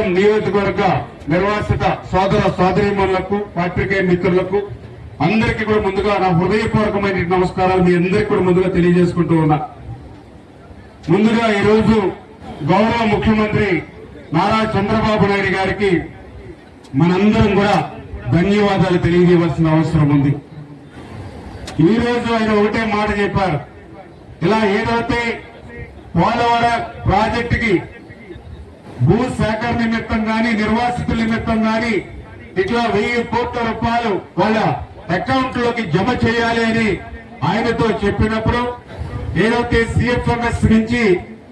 పోలవరం నియోజకవర్గ నిర్వాసిత సోదర సోదరీమణులకు పాత్రికేయ మిత్రులకు అందరికీ కూడా ముందుగా నా హృదయపూర్వకమైన నమస్కారాలు మీ అందరికీ కూడా ముందుగా తెలియజేసుకుంటూ ఉన్నా. ముందుగా ఈరోజు గౌరవ ముఖ్యమంత్రి నారా చంద్రబాబు నాయుడు గారికి మనందరం కూడా ధన్యవాదాలు తెలియజేయవలసిన అవసరం ఉంది. ఈ రోజు ఆయన ఒకటే మాట చెప్పారు. ఇలా ఏదైతే పోలవరం ప్రాజెక్టుకి భూ సేకరణ నిమిత్తం గాని నిర్వాసితుల నిమిత్తం గాని ఇట్లా వెయ్యి కోట్ల రూపాయలు వాళ్ళ అకౌంట్లోకి జమ చేయాలి అని ఆయనతో చెప్పినప్పుడు ఏదైతే సిఎఫ్ఎంఎస్ నుంచి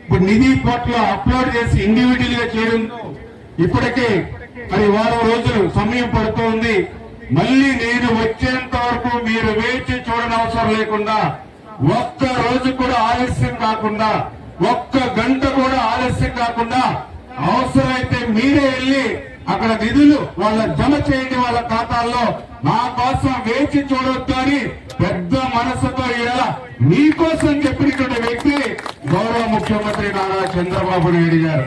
ఇప్పుడు నిధి పట్ల అప్లోడ్ చేసి ఇండివిజువల్గా చేయడం ఇప్పటికే మరి వారం రోజులు సమయం పడుతోంది. మళ్ళీ నేను వచ్చేంత వరకు మీరు వేచి చూడనవసరం లేకుండా ఒక్క రోజు కూడా ఆలస్యం కాకుండా ఒక్క గంట కూడా ఆలస్యం కాకుండా అవసరమైతే మీరే వెళ్ళి అక్కడ నిధులు వాళ్ళ జమ చేయండి వాళ్ళ ఖాతాల్లో. నా కోసం వేచి చూడొద్దు అని పెద్ద మనసుతో ఇలా మీకోసం చెప్పినటువంటి వ్యక్తి గౌరవ ముఖ్యమంత్రి నారా చంద్రబాబు నాయుడు గారు.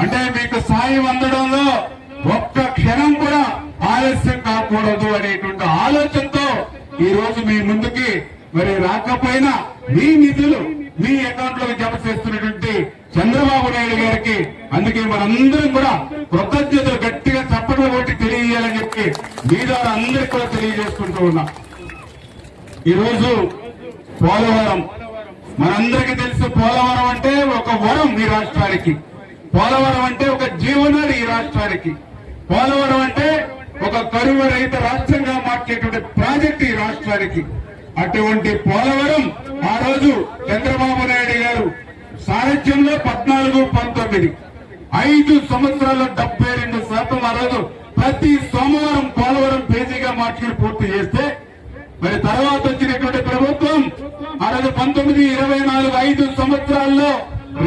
అంటే మీకు సాయం అందడంలో ఒక్క క్షణం కూడా ఆలస్యం కాకూడదు అనేటువంటి ఆలోచనతో ఈ రోజు మీ ముందుకి మరి రాకపోయినా మీ నిధులు మీ అకౌంట్లో జమ చేస్తున్నటువంటి చంద్రబాబు నాయుడు గారికి అందుకే మనందరం కూడా కృతజ్ఞతలు గట్టిగా చప్పట్లు కొట్టి తెలియజేయాలని చెప్పి మీ ద్వారా అందరికి కూడా తెలియజేసుకుంటూ ఉన్నా. ఈరోజు పోలవరం. మనందరికీ తెలుసు పోలవరం అంటే ఒక వరం ఈ రాష్ట్రానికి. పోలవరం అంటే ఒక జీవనాడు ఈ రాష్ట్రానికి. పోలవరం అంటే ఒక కరువు రహిత రాష్ట్రంగా మార్చేటువంటి ప్రాజెక్ట్ ఈ రాష్ట్రానికి. అటువంటి పోలవరం ఆ రోజు చంద్రబాబు సారథ్యంలో పద్నాలుగు పంతొమ్మిది. ఐదు సంవత్సరాల్లో డెబ్బై రెండు శాతం ఆ రోజు ప్రతి సోమవారం పోలవరం పేజీగా మార్చుకుని పూర్తి చేస్తే మరి తర్వాత వచ్చినటువంటి ప్రభుత్వం ఆ రోజు పంతొమ్మిది ఇరవై నాలుగు ఐదు సంవత్సరాల్లో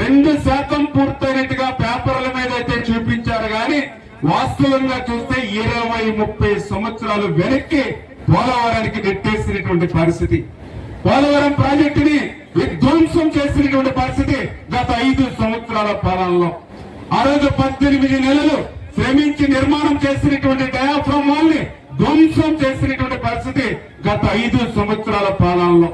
రెండు శాతం పూర్తయినట్టుగా పేపర్ల మీద అయితే చూపించారు కానీ వాస్తవంగా చూస్తే ఇరవై ముప్పై సంవత్సరాలు వెనక్కి పోలవరానికి నెట్టేసినటువంటి పరిస్థితి. పోలవరం ప్రాజెక్టుని విధ్వంసం చేసినటువంటి పరిస్థితి గత ఐదు సంవత్సరాల పాలనలో. ఆ రోజు పద్దెనిమిది నెలలు శ్రమించి నిర్మాణం చేసినటువంటి డయాఫ్రమ్ వాల్ని ధ్వంసం చేసినటువంటి పరిస్థితి గత ఐదు సంవత్సరాల పాలనలో.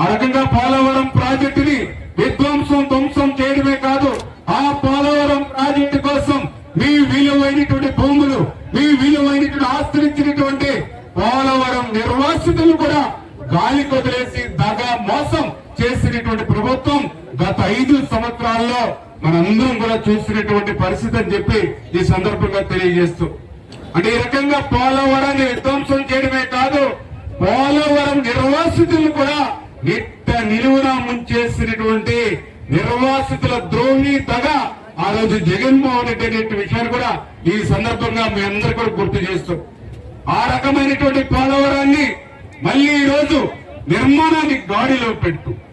ఆ రకంగా పోలవరం ప్రాజెక్టుని విధ్వంసం ధ్వంసం చేయడమే కాదు ఆ పోలవరం ప్రాజెక్టు కోసం మీ విలువైనటువంటి భూములు మీ విలువైనటువంటి ఆస్తులు పోలవరం నిర్వాసితులు కూడా గాలి కొదిలేసి దగా మోసం చేసినటువంటి ప్రభుత్వం గత ఐదు సంవత్సరాల్లో మనందరం కూడా చూసినటువంటి పరిస్థితి అని చెప్పి ఈ సందర్భంగా తెలియజేస్తూ. అంటే ఈ రకంగా పోలవరాన్ని విధ్వంసం చేయడమే కాదు పోలవరం నిర్వాసితులు కూడా నిట్ట నిలువున ముంచేసినటువంటి నిర్వాసితుల ద్రోహి తగ ఆ రోజు జగన్మోహన్ రెడ్డి అనేటువంటి విషయాన్ని కూడా ఈ సందర్భంగా మీ అందరూ కూడా గుర్తు చేస్తూ. ఆ రకమైనటువంటి పోలవరాన్ని మళ్ళీ ఈ రోజు నిర్మాణాన్ని గాడిలో పెట్టు.